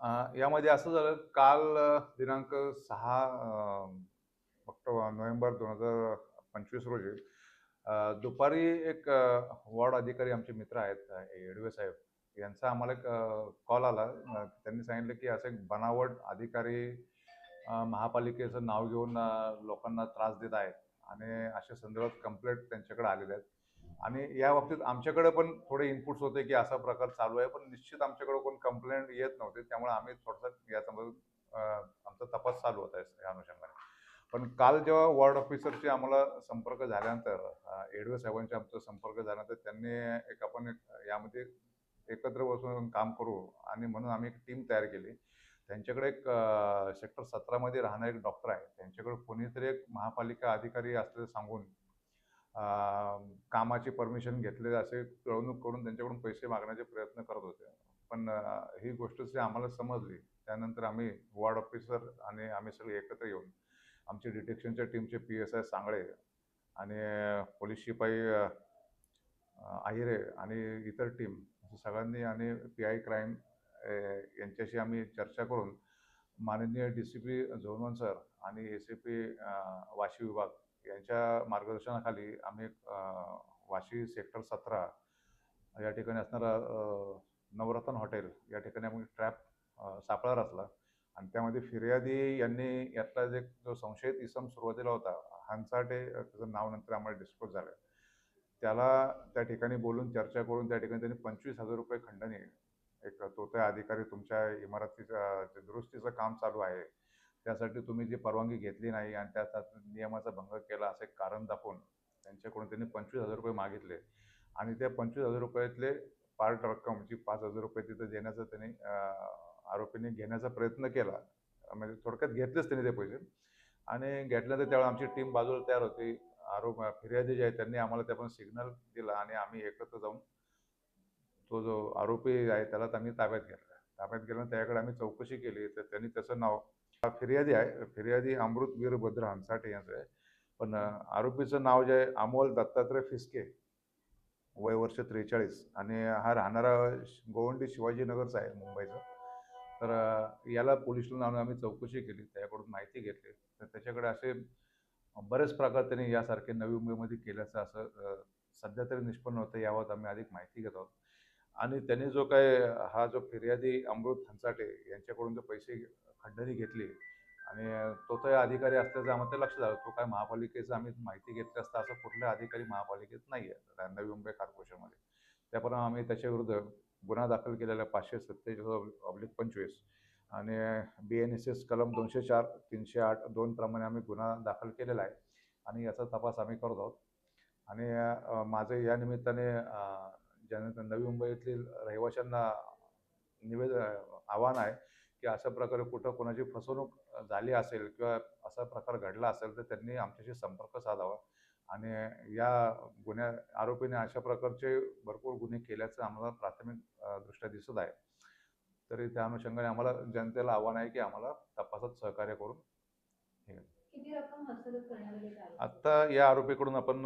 यामध्ये असं झालं काल दिनांक सहा ऑक्टोबर नोव्हेंबर दोन हजार पंचवीस रोजी दुपारी एक वॉर्ड अधिकारी आमचे मित्र आहेत अ, येडवे साहेब यांचा आम्हाला एक कॉल आला. त्यांनी सांगितलं की असं एक बनावट अधिकारी महापालिकेचं नाव घेऊन लोकांना त्रास देत आहेत आणि अशा संदर्भात कंप्लेंट त्यांच्याकडे आलेल्या आहेत. आणि या बाबतीत आमच्याकडे पण थोडे इनपुट्स होते की असा प्रकार चालू आहे पण निश्चित आमच्याकडे कोण कंप्लेंट येत नव्हते. त्यामुळे आम्ही थोडंसं याचा आमचा तपास चालू होता या अनुषंगाने. पण काल जेव्हा वॉर्ड ऑफिसरशी आम्हाला संपर्क झाल्यानंतर एडवे साहेबांशी आमचा संपर्क झाल्यानंतर त्यांनी एक आपण एक यामध्ये एकत्र बसून काम करू आणि म्हणून आम्ही एक टीम तयार केली. त्यांच्याकडे एक सेक्टर सतरामध्ये राहणारे एक डॉक्टर आहे. त्यांच्याकडे कोणीतरी एक महापालिका अधिकारी असल्याचं सांगून कामाची परमिशन घेतले असे पिळवणूक करून त्यांच्याकडून पैसे मागण्याचे प्रयत्न करत होते. पण ही गोष्ट जी आम्हाला समजली त्यानंतर आम्ही वॉर्ड ऑफिसर आणि आम्ही सगळे एकत्र येऊन आमचे डिटेक्शनच्या टीमचे पी एस आय सांगळे आणि पोलीस शिपाई आहिरे आणि इतर टीम सगळ्यांनी आणि पी आय क्राईम यांच्याशी आम्ही चर्चा करून माननीय D C P zone one sir आणि ए सी पी वाशी विभाग यांच्या मार्गदर्शनाखाली आम्ही वाशी सेक्टर सतरा या ठिकाणी असणारा नवरत्न हॉटेल या ठिकाणी आम्ही ट्रॅप सापळा रचला. आणि त्यामध्ये फिर्यादी यांनी यातला जे जो संशयित इसम सुरुवातीला होता हंसाटे त्याचं नाव नंतर आम्हाला डिस्क्लोज झालं. त्याला त्या ठिकाणी बोलून चर्चा करून त्या ठिकाणी त्यांनी पंचवीस हजार रुपये खंडणी एक तो त्या अधिकारी तुमच्या इमारतीचं दुरुस्तीचं काम चालू आहे. त्यासाठी तुम्ही जी परवानगी घेतली नाही आणि त्या नियमाचा भंग केला असं एक कारण दाखवून त्यांच्याकडून त्यांनी पंचवीस हजार रुपये मागितले. आणि त्या पंचवीस हजार रुपयातले पार्ट रक्कम जी पाच हजार रुपये तिथं देण्याचा त्यांनी आरोपींनी घेण्याचा प्रयत्न केला. म्हणजे थोडक्यात घेतलेच त्यांनी ते पैसे. आणि घेतल्यानंतर त्यावेळेला आमची टीम बाजूला तयार होती. आरोप फिर्यादी जे आहे त्यांनी आम्हाला त्या पण सिग्नल दिला आणि आम्ही एकत्र जाऊन तो जो आरोपी आहे त्याला आम्ही ताब्यात घेतला. ताब्यात गेल्यानंतर त्याकडे आम्ही चौकशी केली. तर त्यांनी त्याचं नाव फिर्यादी आहे. फिर्यादी अमृत वीरभद्र हंसाटे यांचं आहे. पण आरोपीचं नाव जे आहे अमोल दत्तात्रय फिसके वय वर्ष त्रेचाळीस. आणि हा राहणारा गोवंडी शिवाजीनगरचा आहे मुंबईचा. तर याला पोलिसला आणून आम्ही चौकशी केली. त्याकडून माहिती घेतली. तर त्याच्याकडे असे बरेच प्रकार त्यांनी यासारखे नवी मुंबईमध्ये केल्याचं असं सध्या तरी निष्पन्न होतं याबाबत आम्ही अधिक माहिती घेत आहोत. आणि त्यांनी जो काय हा जो फिर्यादी अमृत हंसाटे यांच्याकडून जो पैसे खंडणी घेतली आणि तो तो अधिकारी असल्याचं आम्हाला ते लक्षात आलं. तो काय महापालिकेचं आम्ही माहिती घेतली असता असं कुठला अधिकारी महापालिकेत नाही आहे नवी मुंबई कॉर्पोरेशनमध्ये. त्याप्रमाणे आम्ही त्याच्याविरुद्ध गुन्हा दाखल केलेला आहे पाचशे सत्तेचाळीस ऑब्लिक पंचवीस आणि बी एन एस एस कलम दोनशे चार तीनशे आठ दोन प्रमाणे आम्ही गुन्हा दाखल केलेला आहे. आणि याचा तपास आम्ही करत आहोत. आणि माझं या निमित्ताने ज्यानंतर नवी मुंबईतील रहिवाशांना निवेदन आव्हान आहे की अशा प्रकारे कुठं कोणाची फसवणूक झाली असेल किंवा असा प्रकार घडला असेल तर त्यांनी आमच्याशी संपर्क साधावा. आणि या गुन्ह्या आरोपीने अशा प्रकारचे भरपूर गुन्हे केल्याचं आम्हाला प्राथमिक दृष्ट्या दिसत आहे. तरी त्या अनुषंगाने आम्हाला जनतेला आव्हान आहे की आम्हाला तपासात सहकार्य करून किती रक्कम हस्तगत करण्यात आली काय आत्ता या आरोपीकडून आपण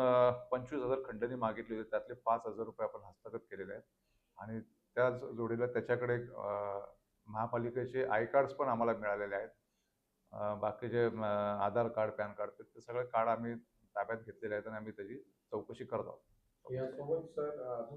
पंचवीस हजार खंडणी मागितली होती त्यातले पाच हजार रुपये आपण हस्तगत केलेले आहेत. आणि त्याच जोडीला त्याच्याकडे अ, महापालिकेचे आय कार्ड्स पण आम्हाला मिळालेले आहेत. अ, बाकीचे म, आधार कार्ड पॅन कार्ड ते सगळे कार्ड आम्ही ताब्यात घेतलेले आहेत आणि आम्ही त्याची चौकशी करत आहोत. यासोबत सर अजून